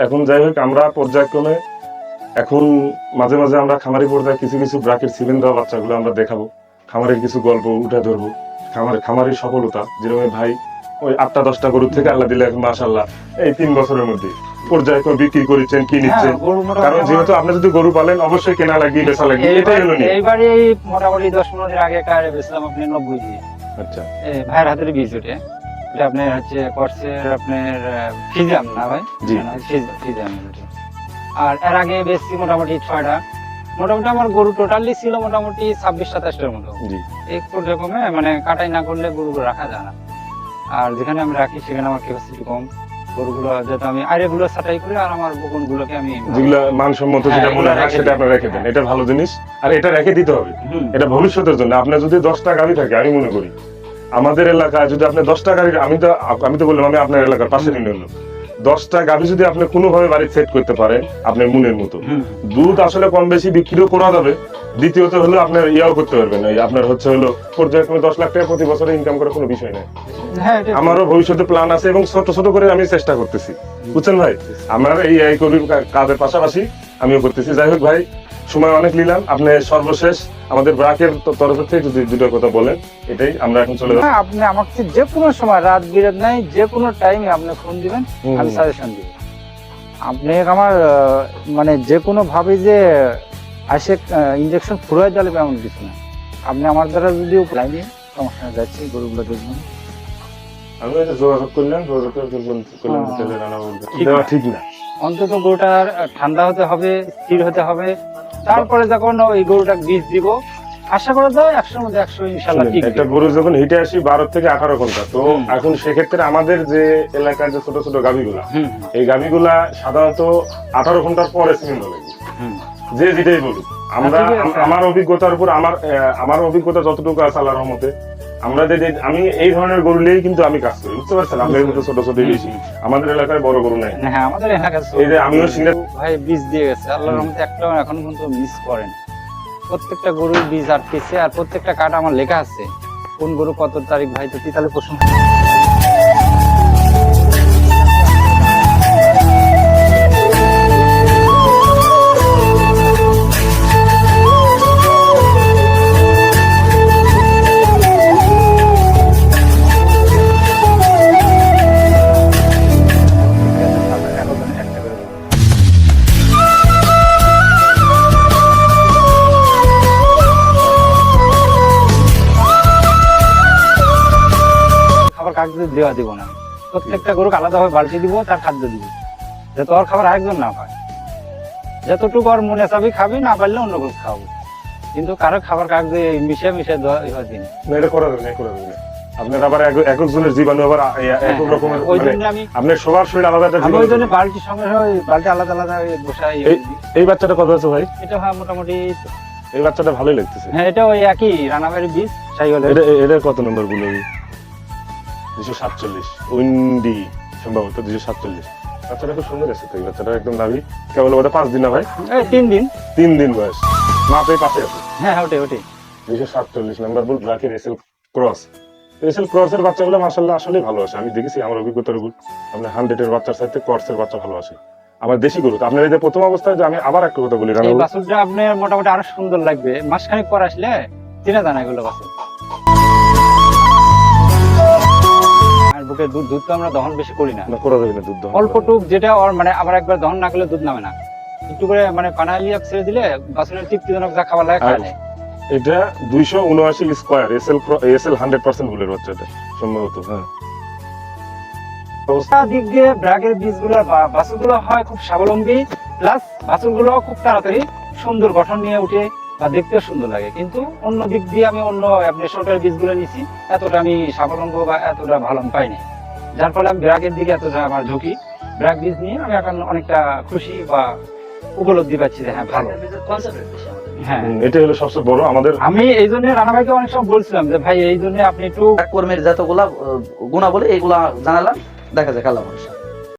এখন যাই হোক আমরা পর্যায়ক্রমে এখন মাঝে মাঝে আমরা খামারি পর্যায়ে কিছু কিছু ব্রাকের সিলেন দেওয়া বাচ্চাগুলো আমরা দেখাবো। খামারের কিছু গল্প উঠে ধরবো। খামার খামারের সফলতা যেরকম ভাই ওই আটটা দশটা গরুর থেকে আল্লাহ দিলে মাসাল্লাহ এই তিন বছরের মধ্যে পর্যায়ক্রমে বিক্রি করেছেন কি নিচ্ছেন হ্যাঁ, কারণ যেহেতু আপনি যদি গরু পালেন অবশ্যই কেনা লাগবে বেচা লাগবে এটাই হলো নিয়ে এইবারে মোটামুটি দশ পনেরো দিন আগে কার বেছিলাম আপনি নব্বই দিয়ে। আচ্ছা। ভাইয়ের হাতের বীজ এটা আপনার হচ্ছে কর্সের আপনার ফিজাম না ভাই। জি। ফিজাম আর এর আগে বেশি মোটামুটি ছয়টা। মোটামুটি আমার গরু টোটালি ছিল মোটামুটি ছাব্বিশ সাতাশটার মতো। একটু রকমে মানে কাটাই না করলে গরুগুলো রাখা যায় না। আর যেখানে আমি রাখি সেখানে আমার ক্যাপাসিটি কম। গরুগুলো যাতে আমি আর এগুলো ছাটাই করি আর আমার বকুনগুলোকে আমি যেগুলো মানসম্মত হ্যাঁ, যেটা মনে হয় সেটা রেখে আপনার রেখে দেন। এটা ভালো জিনিস। আর এটা রেখে দিতে হবে। এটা ভবিষ্যতের জন্য। আপনার যদি দশটা গাড়ি থাকে আমি মনে করি আমাদের এলাকায় যদি আপনি দশটা গাড়ি আমি তো আমি তো বললাম আমি আপনার এলাকার পাশের ইউনিয়ন লোক দশটা গাড়ি যদি আপনি কোনোভাবে বাড়ি সেট করতে পারেন আপনার মনের মতো। দুধ আসলে কম বেশি বিক্রিও করা যাবে। দ্বিতীয়ত হলো আপনার ইয়াও করতে পারবেন। আপনার হচ্ছে হলো পর্যায়ক্রমে দশ লাখ টাকা প্রতি বছরে ইনকাম করার কোনো বিষয় নেই। হ্যাঁ আমারও ভবিষ্যতে প্ল্যান আছে এবং ছোট ছোট করে আমি চেষ্টা করতেছি। বুঝছেন ভাই? আমার এই আই করির কাজের পাশাপাশি আমিও করতেছি। যাই হোক ভাই সময় অনেক নিলাম। আপনি সর্বশেষ আমাদের ব্রাকের তরফ থেকে যদি দুটো কথা বলেন এটাই আমরা এখন চলে যাব। আপনি আমাকে যে কোনো সময় রাত বিরাত নাই যে কোনো টাইমে আপনি ফোন দিবেন আমি সাজেশন দিব। আপনি আমার মানে যে কোনো ভাবে যে আসে ইঞ্জেকশন ফুরাই দিলে এমন কিছু না। আপনি আমার দ্বারা যদি লাইনে সমস্যা যাচ্ছি গরুগুলো দেখবেন আমি এটা যোগাযোগ করলাম যোগাযোগ করলাম-। ঠিক না। অন্তত গরুটার ঠান্ডা হতে হবে স্থির হতে হবে তারপরে যখন ওই গরুটা বীজ দিব আশা করা যায় একশোর মধ্যে একশো ইনশাল্লাহ একটা গরু যখন হিটে আসি বারো থেকে আঠারো ঘণ্টা তো এখন সেক্ষেত্রে আমাদের যে এলাকার যে ছোট ছোট গাভিগুলা গুলা এই গাভিগুলা সাধারণত আঠারো ঘণ্টার পরে সিমেন্ট লাগে যে যেটাই বলুক। আমরা হ্যাঁ, আমার অভিজ্ঞতার উপর আমার আমার অভিজ্ঞতা যতটুকু আছে আল্লাহর রহমতে আমরা আমি এই ধরনের গরু নিয়েই কিন্তু আমি কাজ করি বুঝতে পারছেন? আমাদের মতো ছোট ছোট বেশি। আমাদের এলাকায় বড় গরু নাই। হ্যাঁ আমাদের এলাকায় এই যে আমিও সিঙ্গার ভাই বীজ দিয়ে গেছে। আল্লাহর রহমতে একটাও এখন পর্যন্ত মিস করেন। প্রত্যেকটা গরুর বীজ আটকেছে আর প্রত্যেকটা কাঠ আমার লেখা আছে। কোন গরু কত তারিখ ভাই তো তাহলে প্রশ্ন দেওয়া দিব না। প্রত্যেকটা গরুকে আলাদাভাবে বালতি দিব তার খাদ্য দিব। যাতে ওর খাবার আরেকজন না পায় যতটুকু ওর মনে চাবি খাবি না পারলে অন্য কিছু খাব কিন্তু কারও খাবার কাগজে মিশে মিশে দেওয়া না, এটা করা যাবে না, করা যাবে না। আপনার আবার জীবাণু এক রকমের হ্যাঁ, ওই জন্য আমি আপনার সবার শরীর আলাদা একটা জীবাণু ওই জন্য বালতির সঙ্গে বালতি আলাদা আলাদা বসাই এই- বাচ্চাটা কত আছে ভাই? এটা হয় মোটামুটি এই বাচ্চাটা ভালোই লাগতেছে। হ্যাঁ এটা ওই একই রানাবাড়ির বীজ এটা কত নম্বরগুলো? দুশো সাতচল্লিশ। উইন্ডি সম্ভবত দুশো সাতচল্লিশ। বাচ্চাটা খুব সুন্দর আছে তো এই বাচ্চাটা একদম দাবি কেবল ওটা পাঁচ দিন না ভাই? তিন দিন। তিন দিন বয়স। মাপে পাশে আছে। হ্যাঁ ওটে ওটে দুশো সাতচল্লিশ নাম্বার বল এসএল ক্রস। এসএল ক্রসের বাচ্চাগুলো আসলেই ভালো আসে। আমি দেখেছি আমার অভিজ্ঞতার উপর। আপনার হান্ড্রেডের বাচ্চার সাথে ক্রসের বাচ্চা ভালো আসে। আমার দেশি গরু তো আপনার এই যে প্রথম অবস্থায় যে আমি আবার একটা কথা বলি এই বাছুরটা আপনার মোটামুটি আরও সুন্দর লাগবে। মাসখানেক পর আসলে চিনে জানা এগুলো বাছুর। বুকে দুধ দুধ তো আমরা দহন বেশি করি না। করা যাবে না দুধ দহন অল্প টুক যেটা ওর মানে আবার একবার দহন না করলে দুধ নামে না। একটু করে মানে পানালি ছেড়ে দিলে বাছুরের তৃপ্তিজনক যা খাবার লাগে আর- এটা দুইশো উনআশি square SL SL hundred percent বুলের বাচ্চাটা সম্ভবত হ্যাঁ। দিক দিয়ে ব্রাগের বীজগুলো বা হয় খুব স্বাবলম্বী প্লাস বাছুরগুলো খুব তাড়াতাড়ি সুন্দর গঠন নিয়ে উঠে বা দেখতে সুন্দর লাগে। কিন্তু অন্য দিক দিয়ে আমি অন্য আপনি শর্টের বীজগুলো নিছি এতটা আমি স্বাবলম্ব বা এতটা ভালো পাইনি। যার ফলে আমি ব্রাগের দিকে এতটা আমার ঝুঁকি। ব্রাগ বীজ নিয়ে আমি এখন অনেকটা খুশি বা উপলব্ধি পাচ্ছি যে হ্যাঁ ভালো। হ্যাঁ। এটা হলো সবচেয়ে বড় আমাদের আমি এই জন্য রানা ভাইকে অনেক সময় বলছিলাম যে ভাই এই জন্য আপনি একটু কর্মের যতগুলা গুণাবলী এইগুলা জানালাম দেখা যায় কালা মানুষ